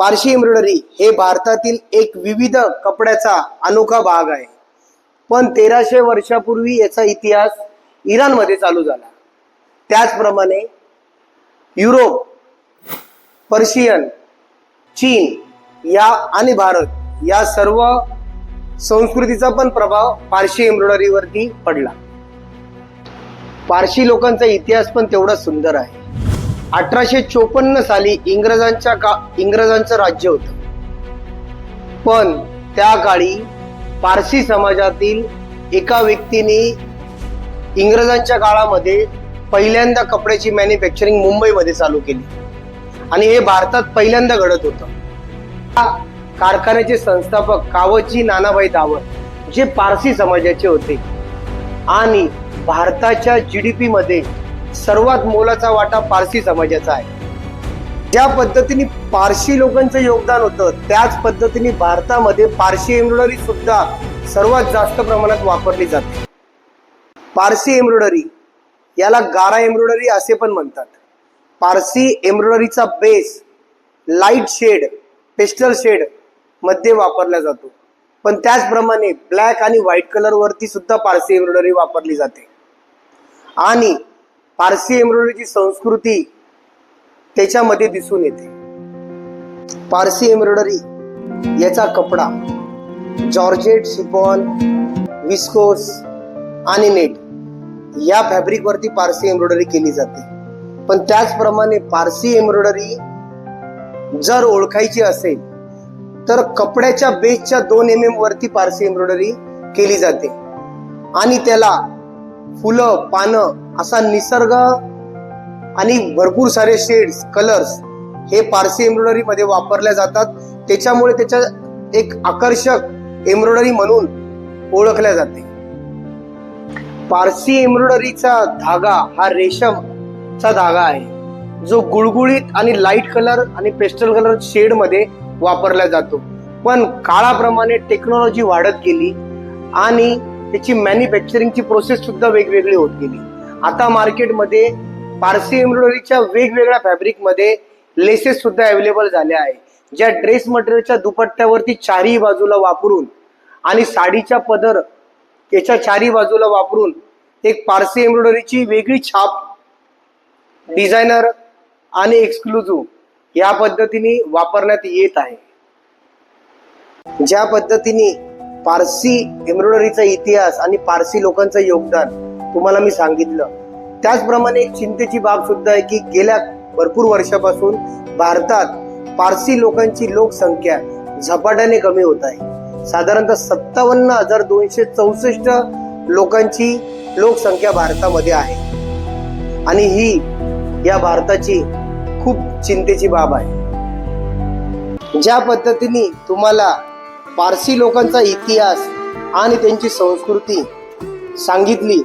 Parsi embroidery हे भारतातील एक विविध कपड्याचा अनोखा भाग आहे. पण तेराशे वर्षापूर्वी याचा इतिहास इराणमध्ये चालू झाला. त्याचप्रमाणे युरोप पर्शियन चीन या आणि भारत या सर्व संस्कृतीचा पण प्रभाव पारशी एम्ब्रॉयडरीवरती पडला. पारशी लोकांचा इतिहास पण तेवढा सुंदर आहे. अठराशे चोपन्न साली इंग्रजांच्या का इंग्रजांचं राज्य होतं. पण त्या काळी पारसी समाजातील एका व्यक्तीने इंग्रजांच्या काळामध्ये पहिल्यांदा कपड्याची मॅन्युफॅक्चरिंग मुंबईमध्ये चालू केली. आणि हे भारतात पहिल्यांदा घडत होतं. कारखान्याचे संस्थापक कावची नानाभाई दावत जे पारसी समाजाचे होते आणि भारताच्या जी डी मध्ये सर्वात मोलाचा वाटा पारसी समाजाचा आहे. ज्या पद्धतीने पारशी लोकांचं योगदान होतं त्याच पद्धतीने भारतामध्ये पारशी एम्ब्रॉयडरी सुद्धा सर्वात जास्त प्रमाणात वापरली जाते. पारसी एम्ब्रॉयडरी याला गारा एम्ब्रॉयडरी असे पण म्हणतात. पारसी एम्ब्रॉयडरीचा बेस लाइट शेड पेस्टल शेडमध्ये वापरला जातो. पण त्याचप्रमाणे ब्लॅक आणि व्हाईट कलरवरती सुद्धा पारसी एम्ब्रॉयडरी वापरली जाते. आणि पारसी एम्ब्रॉयडरीची संस्कृती त्याच्यामध्ये दिसून येते. पारसी एम्ब्रॉयडरी याचा कपडा जॉर्जेट शिपॉन विस्कोस आणि नेट या फॅब्रिकवरती पारसी एम्ब्रॉयडरी केली जाते. पण त्याचप्रमाणे पारसी एम्ब्रॉयडरी जर ओळखायची असेल तर कपड्याच्या बेसच्या दोन एम एम वरती पारसी एम्ब्रॉयडरी केली जाते. आणि त्याला फुलं पानं असा निसर्ग आणि भरपूर सारे शेड्स कलर्स हे पारसी एम्ब्रॉयडरी मध्ये वापरल्या जातात. त्याच्यामुळे त्याच्या एक आकर्षक एम्ब्रॉयडरी म्हणून ओळखल्या जाते. पारसी एम्ब्रॉयडरीचा धागा हा रेशमचा धागा आहे. जो गुळगुळीत आणि लाइट कलर आणि पेस्टल कलर शेडमध्ये वापरला जातो. पण काळाप्रमाणे टेक्नॉलॉजी वाढत गेली आणि त्याची मॅन्युफॅक्चरिंगची प्रोसेस सुद्धा वेगवेगळी होत गेली. आता मार्केटमध्ये पारसी एम्ब्रॉयडरीच्या वेगवेगळ्या फॅब्रिकमध्ये लेसेस सुद्धा अवेलेबल झाल्या आहे ज्या ड्रेस मटेरियलच्या दुपट्ट्यावरती चारही बाजूला वापरून आणि साडीच्या पदर याच्या चारही बाजूला वापरून एक पारसी एम्ब्रॉयडरीची वेगळी छाप डिझायनर आणि एक्सक्लुझिव्ह या पद्धतीने वापरण्यात येत आहे. ज्या पद्धतीने पारसी एम्ब्रॉयडरीचा इतिहास आणि पारसी लोकांचं योगदान तुम्हाला मी सांगितलं. त्याचप्रमाणे एक चिंतेची बाब सुद्धा आहे की गेल्या भरपूर वर्षापासून भारतात पारसी लोकांची लोकसंख्या झपाट्याने कमी होत आहे. साधारणतः सत्तावन्न हजार दोनशे चौसष्ट लोकांची लोकसंख्या भारतामध्ये आहे. आणि ही या भारताची खूप चिंतेची बाब आहे. ज्या पद्धतीने तुम्हाला पारसी लोकांचा इतिहास आणि त्यांची संस्कृती सांगितली.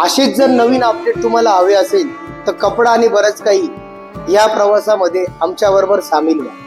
असेच जर नवीन अपडेट तुम्हाला हवे असेल तर कपडा आणि बरंच काही या प्रवासामध्ये आमच्याबरोबर सामील व्हा.